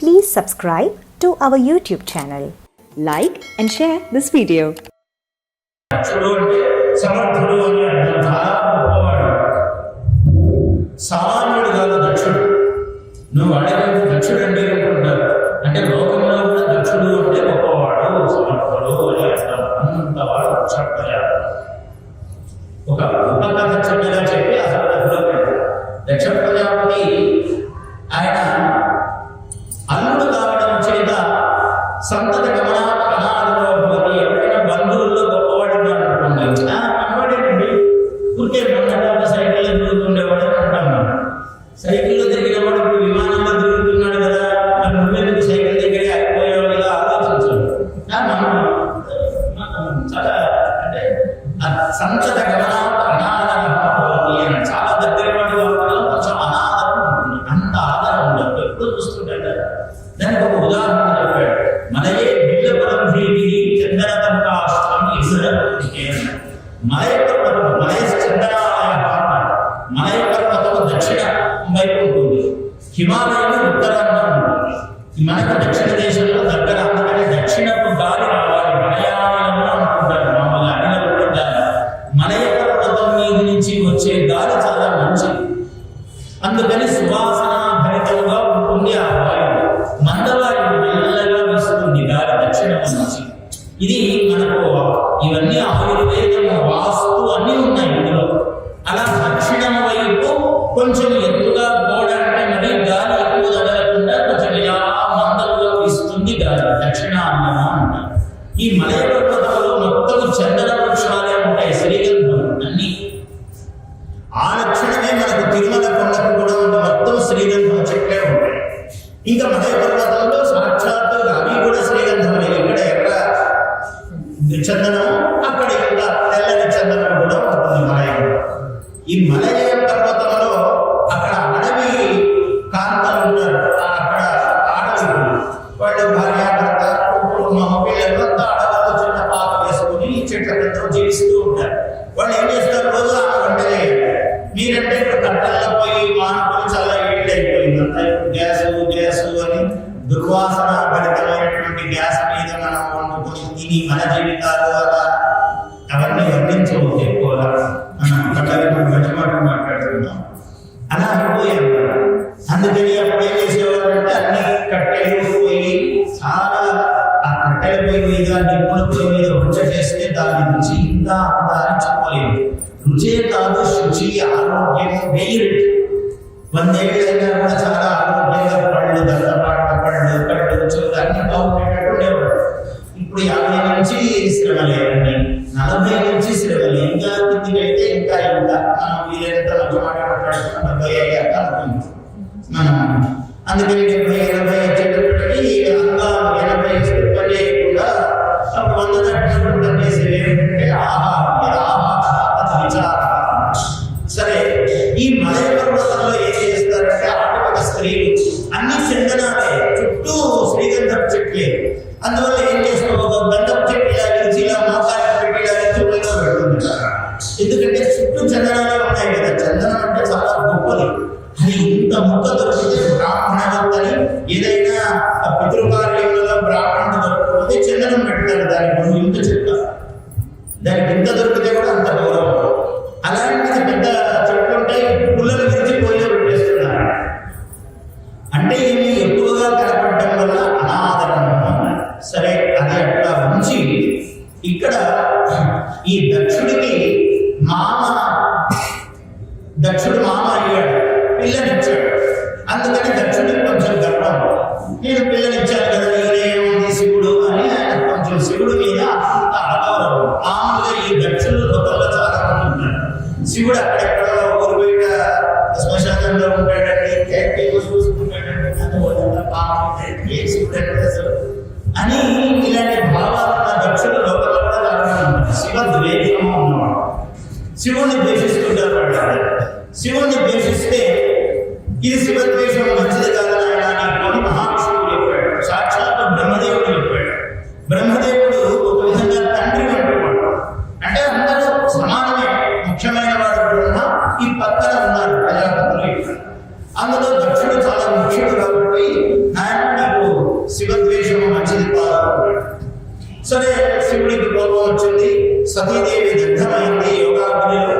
Please subscribe to our YouTube channel. Like and share this video. దక్షుడు. అంటే సమర్థుడు అని అర్థం. చాలా గొప్పవాడు సామాన్యుడు కాదు దక్షుడు నువ్వు అడగదు దక్షుడు అంటే అనుకుంటారు అంటే లోకంలో కూడా దక్షుడు అంటే గొప్పవాడు సమర్థుడు అని అర్థం అంతవాడు దక్షప్రజాపతి ఒక ఉపకథ చిన్నగా చెప్పి అసలు కథలో పెడతారు దక్ష సంచత సంతత గమన అని చాలా దగ్గర వాడి కొంచెం అనాథం ఉంటుంది అంత ఆధారం ఉండదు ఎప్పుడు చూస్తుంటాడు దానికి ఒక ఉదాహరణ చెప్పాడు మనయే బిల్లపురం భీమి చందనతం కాష్టం ఇసుర మలయ పర్వతం మలయ చందనాలయ అన్నాడు మలయ పర్వతం దక్షిణ వైపు ఉంటుంది హిమాలయం ఉత్తరాన ఉంటుంది మనకు దక్షిణ ఇవన్నీ ఆయుర్వేదం వాస్తు అన్నీ ఉన్నాయి ఇందులో. అలా దక్షిణ వైపు కొంచెం ఈ చెట్ల ఉంటారు? వాళ్ళు ఏం చేస్తారు? రోజు ఆ వంట మీరంటే ఇప్పుడు కట్టల్లో పోయి మానుకొని చాలా ఏళ్ళు అయిపోయింది. అంతా గ్యాస్ గ్యాస్ అని దుర్వాసన భరితమైనటువంటి గ్యాస్ మీద మనం వండుకొని తిని మన జీవితాలు అలా అవన్నీ వర్ణించవచ్చు ఎక్కువగా మనం కట్టలు మంచి మాట్లాడుతున్నాం అలా అయిపోయాం కదా. అందుకని అప్పుడు ఏం చేసేవారంటే అన్ని కట్టెలు పోయి చాలా ఆ కట్టెల పోయి మీద నిప్పుల పోయి రుచి ఇంత అంత అని చెప్పలేదు రుచే కాదు శుచి ఆరోగ్యం వెయ్యి రెట్లు. వందేళ్ళైనా కూడా చాలా ఆరోగ్యంగా పళ్ళు దత్తపాట పళ్ళు కళ్ళు చెవులు అన్ని బాగుండేటట్టు ఉండేవాడు ఇప్పుడు యాభై నుంచి శ్రమ లేదండి నలభై నుంచి శ్రమ లేదు ఇంకా కిందికైతే ఇంకా ఇంకా మనం వీలైనంత మంచి మాట మాట్లాడుకున్న డెబ్బై అయ్యాక అనుకుంది మనం అందుకని డెబ్బై ఎనభై వచ్చేటప్పుడు అందువల్ల ఏం చేస్తాం ఒక గంధం చెట్టు ఇలా విరిచి ఇలా మోకాలు పెట్టి ఇలా చుట్టూలో పెడుతుంటారు? ఎందుకంటే చుట్టూ చందనాలు ఉన్నాయి కదా. చందనం అంటే చాలా గొప్పది అది ఇంత ముక్క దొరికి అందుకని దక్షుడికి కొంచెం గర్వం నేను పిల్లనిచ్చాను కదా ఈయనేముంది శివుడు అని ఆయన కొంచెం శివుడు మీద అంత అగౌరవం మామూలుగా ఈ దక్షుడు లోకంలో చాలా మంది ఉన్నారు. శివుడు అక్కడెక్కడ ఊరు బయట శ్మశానంలో ఉంటాడండి చూసుకుంటాడండి ఏ శివుడు ఎక్కడ అసలు? అని ఇలాంటి భావాలు ఉన్న దక్షుడు లోకంలో కూడా చాలా శివ ద్వేషంగా ఉన్నవాడు. శివుణ్ణి ద్వేషిస్తుంటారు వాళ్ళు. శివుణ్ణి ద్వేషిస్తే ఇది శివద్వేషం మంచిది కాదు నాయన మహావిష్ణువు చెప్పాడు సాక్షాత్ బ్రహ్మదేవుడు. చెప్పాడు బ్రహ్మదేవుడు ఒక విధంగా తండ్రి అంటున్నాడు అంటే అందరూ సమానమే ముఖ్యమైన వాడు బ్రహ్మ ఈ పక్కన ఉన్నారు ప్రజాపతులు అందులో దక్షుడు చాలా ముఖ్యుడు కాబట్టి నాయన నాకు శివద్వేషం మంచిది కాదు సరే శివుడికి కోపం వచ్చింది. సతీదేవి దగ్ధమైంది. యోగాగ్నిలో